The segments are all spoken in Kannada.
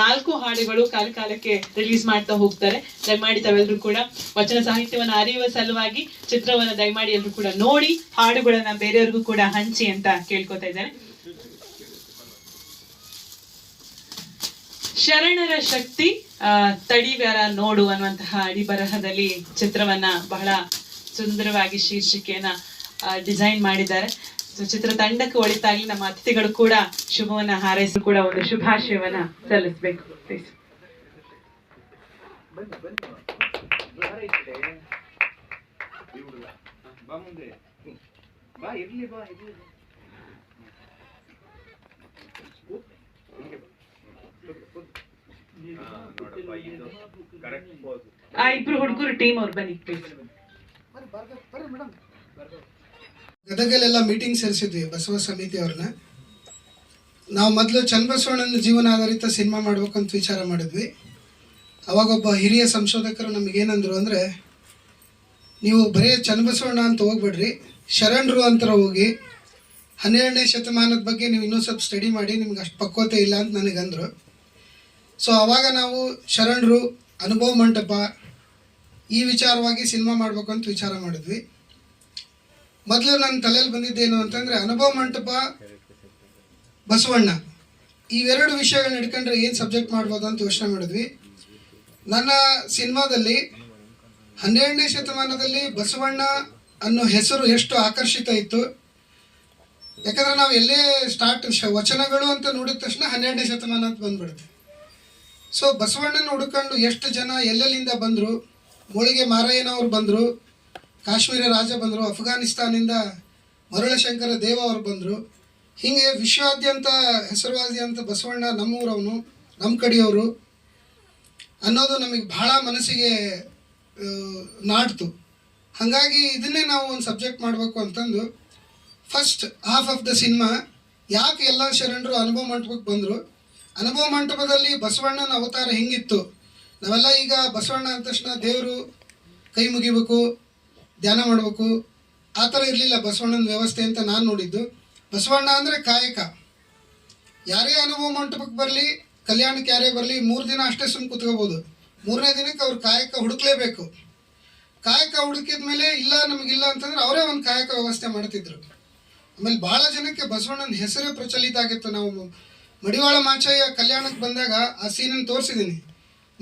ನಾಲ್ಕು ಹಾಡುಗಳು ಕಾಲ ಕಾಲಕ್ಕೆ ರಿಲೀಸ್ ಮಾಡ್ತಾ ಹೋಗ್ತಾರೆ. ದಯಮಾಡಿ ತಾವೆಲ್ಲರೂ ಕೂಡ ವಚನ ಸಾಹಿತ್ಯವನ್ನ ಅರಿಯುವ ಸಲುವಾಗಿ ಚಿತ್ರವನ್ನ ದಯಮಾಡಿ ಎಲ್ಲರೂ ಕೂಡ ನೋಡಿ, ಹಾಡುಗಳನ್ನ ಬೇರೆಯವ್ರಿಗೂ ಕೂಡ ಹಂಚಿ ಅಂತ ಕೇಳ್ಕೊತಾ ಇದ್ದಾರೆ. ಶರಣರ ಶಕ್ತಿ ತಡಿವರ ನೋಡು ಅನ್ನುವಂತಹ ಅಡಿ ಬರಹದಲ್ಲಿ ಚಿತ್ರವನ್ನ ಬಹಳ ಸುಂದರವಾಗಿ ಶೀರ್ಷಿಕೆಯನ್ನ ಡಿಸೈನ್ ಮಾಡಿದ್ದಾರೆ. So, ಚಿತ್ರ ತಂಡಕ್ಕೆ ಒಳಿತಾಗಿ ನಮ್ಮ ಅತಿಥಿಗಳು ಕೂಡ ಶುಭವನ್ನ ಹಾರೈಸಿ ಕೂಡ ಒಂದು ಶುಭಾಶಯವನ್ನ ಸಲ್ಲಿಸಬೇಕು. ಪ್ಲೀಸ್. ಆ ಇಬ್ರು ಹುಡುಗರು ಟೀಮ್ ಅವ್ರು ಬನ್ನಿ ಪ್ಲೀಸ್ ಗದಗಲ್ಲೆಲ್ಲ ಮೀಟಿಂಗ್ ಸೇರಿಸಿದ್ವಿ ಬಸವ ಸಮಿತಿ ಅವ್ರನ್ನ. ನಾವು ಮೊದಲು ಚನ್ನಬಸವಣ್ಣನ ಜೀವನ ಆಧಾರಿತ ಸಿನಿಮಾ ಮಾಡ್ಬೇಕಂತ ವಿಚಾರ ಮಾಡಿದ್ವಿ. ಅವಾಗ ಒಬ್ಬ ಹಿರಿಯ ಸಂಶೋಧಕರು ನಮಗೇನಂದ್ರು ಅಂದರೆ, ನೀವು ಬರೀ ಚನ್ನಬಸವಣ್ಣ ಅಂತ ಹೋಗ್ಬೇಡ್ರಿ ಶರಣರು ಅಂತ ಹೋಗಿ ಹನ್ನೆರಡನೇ ಶತಮಾನದ ಬಗ್ಗೆ ನೀವು ಇನ್ನೂ ಸ್ವಲ್ಪ ಸ್ಟಡಿ ಮಾಡಿ, ನಿಮ್ಗೆ ಅಷ್ಟು ಪಕ್ವತೆ ಇಲ್ಲ ಅಂತ ನನಗಂದರು ಸೊ ಅವಾಗ ನಾವು ಶರಣರು ಅನುಭವ ಮಂಟಪ ಈ ವಿಚಾರವಾಗಿ ಸಿನಿಮಾ ಮಾಡ್ಬೇಕು ಅಂತ ವಿಚಾರ ಮಾಡಿದ್ವಿ. ಮೊದಲು ನನ್ನ ತಲೆಯಲ್ಲಿ ಬಂದಿದ್ದೇನು ಅಂತಂದ್ರೆ ಅನುಭವ ಮಂಟಪ, ಬಸವಣ್ಣ. ಇವೆರಡು ವಿಷಯಗಳನ್ನ ಹಿಡ್ಕೊಂಡ್ರೆ ಏನು ಸಬ್ಜೆಕ್ಟ್ ಮಾಡ್ಬೋದು ಅಂತ ಯೋಚನೆ ಮಾಡಿದ್ವಿ. ನನ್ನ ಸಿನಿಮಾದಲ್ಲಿ ಹನ್ನೆರಡನೇ ಶತಮಾನದಲ್ಲಿ ಬಸವಣ್ಣ ಅನ್ನೋ ಹೆಸರು ಎಷ್ಟು ಆಕರ್ಷಿತ ಇತ್ತು. ಯಾಕಂದ್ರೆ ನಾವು ಎಲ್ಲೇ ಸ್ಟಾರ್ಟ್ ವಚನಗಳು ಅಂತ ನೋಡಿದ ತಕ್ಷಣ ಹನ್ನೆರಡನೇ ಶತಮಾನ ಅಂತ ಬಂದ್ಬಿಡುತ್ತೆ. ಸೊ ಬಸವಣ್ಣನ ಹುಡ್ಕೊಂಡು ಎಷ್ಟು ಜನ ಎಲ್ಲೆಲ್ಲಿಂದ ಬಂದರು? ಮೂಳಿಗೆ ಮಾರಯ್ಯನವ್ರು ಬಂದರು. ಕಾಶ್ಮೀರ ರಾಜ ಬಂದರು, ಅಫ್ಘಾನಿಸ್ತಾನಿಂದ ಮರುಳಶಂಕರ ದೇವ ಅವರು ಬಂದರು. ಹೀಗೆ ವಿಶ್ವಾದ್ಯಂತ ಹೆಸರುವಾಸಿ ಅಂತ ಬಸವಣ್ಣ ನಮ್ಮೂರವನು ನಮ್ಮ ಕಡೆಯವರು ಅನ್ನೋದು ನಮಗೆ ಭಾಳ ಮನಸ್ಸಿಗೆ ನಾಡ್ತು ಹಾಗಾಗಿ ಇದನ್ನೇ ನಾವು ಒಂದು ಸಬ್ಜೆಕ್ಟ್ ಮಾಡಬೇಕು ಅಂತಂದು, first half of the cinema ಯಾಕೆ ಎಲ್ಲ ಶರಣರು ಅನುಭವ ಮಂಟಪಕ್ಕೆ ಬಂದರು. ಅನುಭವ ಮಂಟಪದಲ್ಲಿ ಬಸವಣ್ಣನ ಅವತಾರ ಹೆಂಗಿತ್ತು. ನಾವೆಲ್ಲ ಈಗ ಬಸವಣ್ಣ ಅಂದ ತಕ್ಷಣ ದೇವರು ಕೈ ಮುಗಿಬೇಕು ಧ್ಯಾನ ಮಾಡಬೇಕು. ಆ ಥರ ಇರಲಿಲ್ಲ ಬಸವಣ್ಣನ ವ್ಯವಸ್ಥೆ ಅಂತ ನಾನು ನೋಡಿದ್ದು. ಬಸವಣ್ಣ ಅಂದರೆ ಕಾಯಕ. ಯಾರೇ ಅನುಭವ ಮಂಟಪಕ್ಕೆ ಬರಲಿ, ಕಲ್ಯಾಣಕ್ಕೆ ಯಾರೇ ಬರಲಿ, ಮೂರು ದಿನ ಅಷ್ಟೇ ಸುಮ್ಮನೆ ಕುತ್ಕೋಬೋದು. ಮೂರನೇ ದಿನಕ್ಕೆ ಅವ್ರು ಕಾಯಕ ಹುಡುಕ್ಲೇಬೇಕು. ಕಾಯಕ ಹುಡುಕಿದ ಮೇಲೆ ಇಲ್ಲ, ನಮಗಿಲ್ಲ ಅಂತಂದ್ರೆ ಅವರೇ ಒಂದು ಕಾಯಕ ವ್ಯವಸ್ಥೆ ಮಾಡ್ತಿದ್ರು. ಆಮೇಲೆ ಭಾಳ ಜನಕ್ಕೆ ಬಸವಣ್ಣನ ಹೆಸರೇ ಪ್ರಚಲಿತ ಆಗಿತ್ತು. ನಾವು ಮಡಿವಾಳ ಮಾಚಯ್ಯ ಕಲ್ಯಾಣಕ್ಕೆ ಬಂದಾಗ ಆ ಸೀನನ್ನು ತೋರಿಸಿದ್ದೀನಿ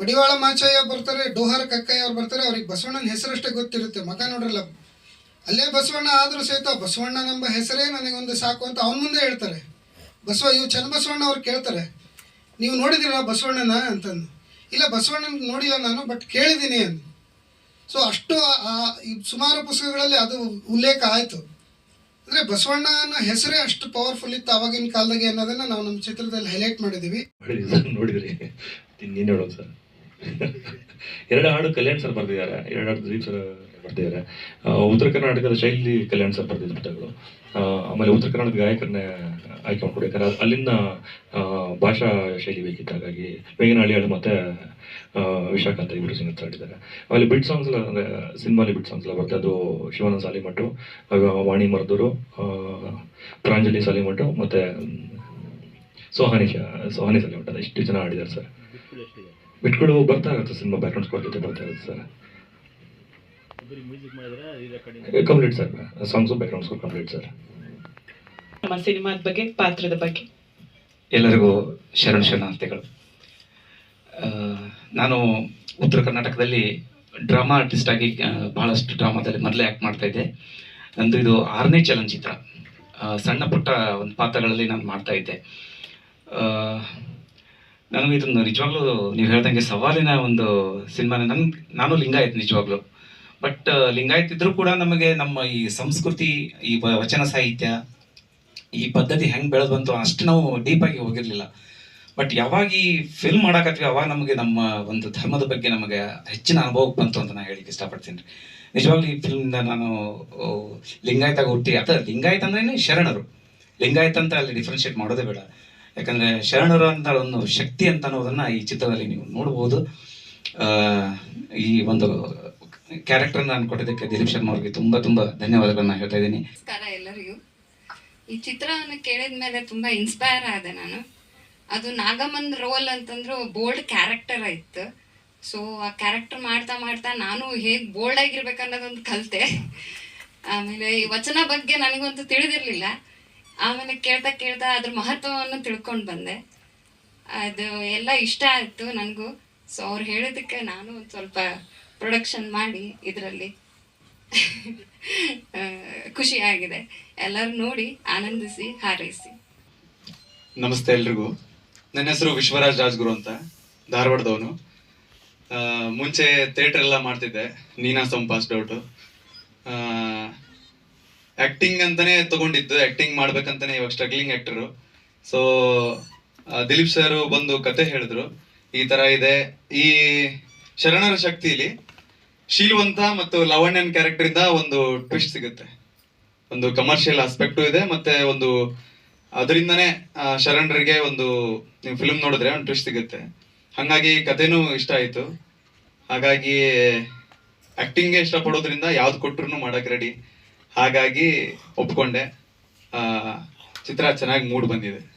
ಮಡಿವಾಳ ಮಾಚಯ್ಯ ಬರ್ತಾರೆ, ಡೋಹರ್ ಕಕ್ಕಯ್ಯ ಅವ್ರು ಬರ್ತಾರೆ, ಅವ್ರಿಗೆ ಬಸವಣ್ಣನ ಹೆಸರಷ್ಟೇ ಗೊತ್ತಿರುತ್ತೆ. ಮಗ ನೋಡ್ರಲ್ಲ, ಅಲ್ಲೇ ಬಸವಣ್ಣ ಆದರೂ ಸಹಿತ ಬಸವಣ್ಣನೆಂಬ ಹೆಸರೇ ನನಗೊಂದು ಸಾಕು ಅಂತ ಅವನ ಮುಂದೆ ಹೇಳ್ತಾರೆ. ಬಸವ ಇವು ಚನ್ನಬಸವಣ್ಣ ಅವ್ರು ಕೇಳ್ತಾರೆ. ನೀವು ನೋಡಿದಿರ ಬಸವಣ್ಣನ ಅಂತಂದು. ಇಲ್ಲ, ಬಸವಣ್ಣನ ನೋಡಿಲ್ಲ ನಾನು, ಬಟ್ ಕೇಳಿದ್ದೀನಿ ಅಂದು. ಸೊ ಅಷ್ಟು ಸುಮಾರು ಪುಸ್ತಕಗಳಲ್ಲಿ ಅದು ಉಲ್ಲೇಖ ಆಯಿತು. ಅಂದರೆ ಬಸವಣ್ಣನ ಹೆಸರೇ ಅಷ್ಟು ಪವರ್ಫುಲ್ ಇತ್ತು ಆವಾಗಿನ ಕಾಲದಾಗೆ ಅನ್ನೋದನ್ನು ನಾವು ನಮ್ಮ ಚಿತ್ರದಲ್ಲಿ ಹೈಲೈಟ್ ಮಾಡಿದ್ದೀವಿ. ನೋಡಿದ್ರಿ. ಸರ್. ಎರಡು ಹಾಡು ಕಲ್ಯಾಣ್ ಸರ್ ಬರೆದಿದ್ದಾರೆ. ಎರಡು ಹಾಡು ದಿಲೀಪ್ ಸರ್ ಬರ್ತಿದ್ದಾರೆ ಉತ್ತರ ಕರ್ನಾಟಕದ ಶೈಲಿ ಕಲ್ಯಾಣ್ ಸರ್ ಬರೆದಿದ್ದ ಪುಟಗಳು. ಆಮೇಲೆ ಉತ್ತರ ಕರ್ನಾಟಕದ ಗಾಯಕರನ್ನೇ ಆಯ್ಕೆ ಮಾಡ್ಕೊಡಿ ಯಾಕಂದ್ರೆ ಅಲ್ಲಿನ ಭಾಷಾ ಶೈಲಿ ಬೇಕಿತ್ತು ಹಾಗಾಗಿ ಬೇಗನಹಳ್ಳಿ ಹಾಡು ಮತ್ತೆ ವಿಶಾಖಾಂತ ಇಬ್ಬರು ಸಿಂಗರ್ಸ್ ಹಾಡಿದ್ದಾರೆ. ಆಮೇಲೆ ಬಿಟ್ ಸಾಂಗ್ಸ್ ಎಲ್ಲ ಅಂದರೆ ಸಿನಿಮಾಲಿ ಬಿಟ್ ಸಾಂಗ್ಸ್ ಎಲ್ಲ ಬರುತ್ತೆ ಅದು ಶಿವಾನಂದ ಸಾಲಿಮಠು ವಾಣಿ ಮರ್ದೂರು ಪ್ರಾಂಜಲಿ ಸಾಲಿಮಠು ಮತ್ತು ಸೋಹಾನಿ ಶಾ- ಸೋಹಾನಿ ಸಾಲಿಮಠ ಇಷ್ಟು ಜನ ಆಡಿದ್ದಾರೆ ಸರ್. ಬಿಟ್ಗಳು ಬರ್ತಾ ಇರುತ್ತೆ ಸಿನಿಮಾ ಬ್ಯಾಕ್ಗ್ರೌಂಡ್ ಸ್ಕೋರ್ ಜೊತೆ ಬರ್ತಾ ಇರುತ್ತೆ sir complete sir songs background score complete sir ನಮ್ಮ ಸಿನಿಮಾದ ಬಗ್ಗೆ ಪಾತ್ರದ ಬಗ್ಗೆ. ಎಲ್ಲರಿಗೂ ಶರಣ ಶರಣಾರ್ಥಿಗಳು. ನಾನು ಉತ್ತರ ಕರ್ನಾಟಕದಲ್ಲಿ ಡ್ರಾಮಾ ಆರ್ಟಿಸ್ಟ್ ಆಗಿ ಭಾಳಷ್ಟು ಬಹಳಷ್ಟು ಡ್ರಾಮಾದಲ್ಲಿ ಮೊದಲೇ ಆ್ಯಕ್ಟ್ ಮಾಡ್ತಾ ಇದ್ದೆ. ನಂದು ಇದು ಆರನೇ ಚಲನಚಿತ್ರ. ಸಣ್ಣ ಪುಟ್ಟ ಒಂದು ಪಾತ್ರಗಳಲ್ಲಿ ನಾನು ಮಾಡ್ತಾ ಇದ್ದೆ. ನನಗೆ ಇದನ್ನು ನಿಜವಾಗ್ಲೂ ನೀವು ಹೇಳ್ದಂಗೆ ಸವಾಲಿನ ಒಂದು ಸಿನಿಮಾನ. ನನ್, ನಾನು ಲಿಂಗಾಯತ್ ನಿಜವಾಗ್ಲೂ. ಬಟ್ ಲಿಂಗಾಯತ್ ಇದ್ರೂ ಕೂಡ ನಮಗೆ ನಮ್ಮ ಈ ಸಂಸ್ಕೃತಿ, ಈ ವಚನ ಸಾಹಿತ್ಯ, ಈ ಪದ್ಧತಿ ಹೆಂಗೆ ಬೆಳೆದು ಬಂತು ಅಷ್ಟು ನಾವು ಡೀಪಾಗಿ ಹೋಗಿರಲಿಲ್ಲ. ಬಟ್ ಯಾವಾಗ ಈ ಫಿಲ್ಮ್ ಮಾಡಾಕತ್ವಿ, ಅವಾಗ ನಮಗೆ ನಮ್ಮ ಒಂದು ಧರ್ಮದ ಬಗ್ಗೆ ನಮಗೆ ಹೆಚ್ಚಿನ ಅನುಭವ ಬಂತು ಅಂತ ನಾನು ಹೇಳಿಕ್ಕೆ ಇಷ್ಟಪಡ್ತೀನಿ ನಿಜವಾಗ್ಲೂ ಈ ಫಿಲ್ಮಿಂದ ನಾನು ಲಿಂಗಾಯತಾಗ ಹುಟ್ಟಿ ಅಥವಾ ಲಿಂಗಾಯತ ಅಂದ್ರೆ ಶರಣರು. ಲಿಂಗಾಯತ ಅಂತ ಅಲ್ಲಿ ಡಿಫ್ರೆನ್ಶಿಯೇಟ್ ಮಾಡೋದೇ ಬೇಡ. ಯಾಕಂದ್ರೆ ಶರಣರ ಅಂತ ಒಂದು ಶಕ್ತಿ ಅಂತ ಅನ್ನೋದನ್ನು ಈ ಚಿತ್ರದಲ್ಲಿ ನೀವು ನೋಡ್ಬೋದು. ಈ ಒಂದು ಕ್ಯಾರೆಕ್ಟರ್ ನಾನು ಕೊಟ್ಟಿದ್ದಕ್ಕೆ ದಿಲೀಪ್ ಶರ್ಮಾ ಅವರಿಗೆ ತುಂಬಾ ತುಂಬಾ ಧನ್ಯವಾದಗಳನ್ನ ಹೇಳ್ತಾ ಇದ್ದೀನಿ. ನಮಸ್ಕಾರ ಎಲ್ಲರಿಗೂ. ಈ ಚಿತ್ರವನ್ನು ಕೇಳಿದ ಮೇಲೆ ತುಂಬ ಇನ್ಸ್ಪೈರ್ ಆದೆ ನಾನು. ಅದು ನಾಗಮ್ಮನ್ ರೋಲ್ ಅಂತಂದ್ರೆ ಬೋಲ್ಡ್ ಕ್ಯಾರೆಕ್ಟರ್ ಇತ್ತು. ಸೊ ಆ ಕ್ಯಾರೆಕ್ಟರ್ ಮಾಡ್ತಾ ಮಾಡ್ತಾ ನಾನು ಹೇಗೆ ಬೋಲ್ಡ್ ಆಗಿರ್ಬೇಕು ಅನ್ನೋದೊಂದು ಕಲಿತೆ. ಆಮೇಲೆ ಈ ವಚನ ಬಗ್ಗೆ ನನಗಂತೂ ತಿಳಿದಿರ್ಲಿಲ್ಲ. ಆಮೇಲೆ ಕೇಳ್ತಾ ಕೇಳ್ತಾ ಅದ್ರ ಮಹತ್ವವನ್ನು ತಿಳ್ಕೊಂಡು ಬಂದೆ. ಅದು ಎಲ್ಲ ಇಷ್ಟ ಆಯಿತು ನನಗೂ. ಸೊ ಅವ್ರು ಹೇಳೋದಕ್ಕೆ ನಾನು ಒಂದು ಸ್ವಲ್ಪ ಪ್ರೊಡಕ್ಷನ್ ಮಾಡಿ ಇದರಲ್ಲಿ ಖುಷಿಯಾಗಿದೆ ಎಲ್ಲರೂ ನೋಡಿ ಆನಂದಿಸಿ, ಹಾರೈಸಿ. ನಮಸ್ತೆ ಎಲ್ರಿಗೂ. ನನ್ನ ಹೆಸರು ವಿಶ್ವರಾಜ್ ರಾಜ್ಗುರು ಅಂತ, ಧಾರವಾಡದವನು. ಮುಂಚೆ ಥಿಯೇಟರ್ ಎಲ್ಲ ಮಾಡ್ತಿದ್ದೆ. Ninasam passed out acting ಅಂತಾನೆ ತಗೊಂಡಿದ್ದು. ಆಕ್ಟಿಂಗ್ ಮಾಡ್ಬೇಕಂತಾನೆ ಇವಾಗ struggling actor so Dileep sir ಬಂದು ಕತೆ ಹೇಳಿದ್ರು. ಈ ತರ ಇದೆ. ಈ ಶರಣರ ಶಕ್ತಿಲಿ ಶೀಲ್ವಂತ ಮತ್ತು ಲವಣ್ಯನ್ ಕ್ಯಾರೆಕ್ಟರಿಂದ ಒಂದು ಟ್ವಿಸ್ಟ್ ಸಿಗುತ್ತೆ. ಒಂದು ಕಮರ್ಷಿಯಲ್ ಆಸ್ಪೆಕ್ಟು ಇದೆ ಮತ್ತೆ ಒಂದು ಅದರಿಂದನೇ ಶರಣರಿಗೆ ಒಂದು ನೀವು ಫಿಲ್ಮ್ ನೋಡಿದ್ರೆ ಒಂದು ಟ್ವಿಸ್ಟ್ ಸಿಗುತ್ತೆ. ಹಾಗಾಗಿ ಕಥೆನೂ ಇಷ್ಟ ಆಯಿತು. ಹಾಗಾಗಿ ಆ್ಯಕ್ಟಿಂಗ್ಗೆ ಇಷ್ಟಪಡೋದ್ರಿಂದ ಯಾವ್ದು ಕೊಟ್ರು ಮಾಡಕ್ಕೆ ರೆಡಿ ಹಾಗಾಗಿ ಒಪ್ಕೊಂಡೆ. ಚಿತ್ರ ಚೆನ್ನಾಗಿ ಮೂಡ್ ಬಂದಿದೆ.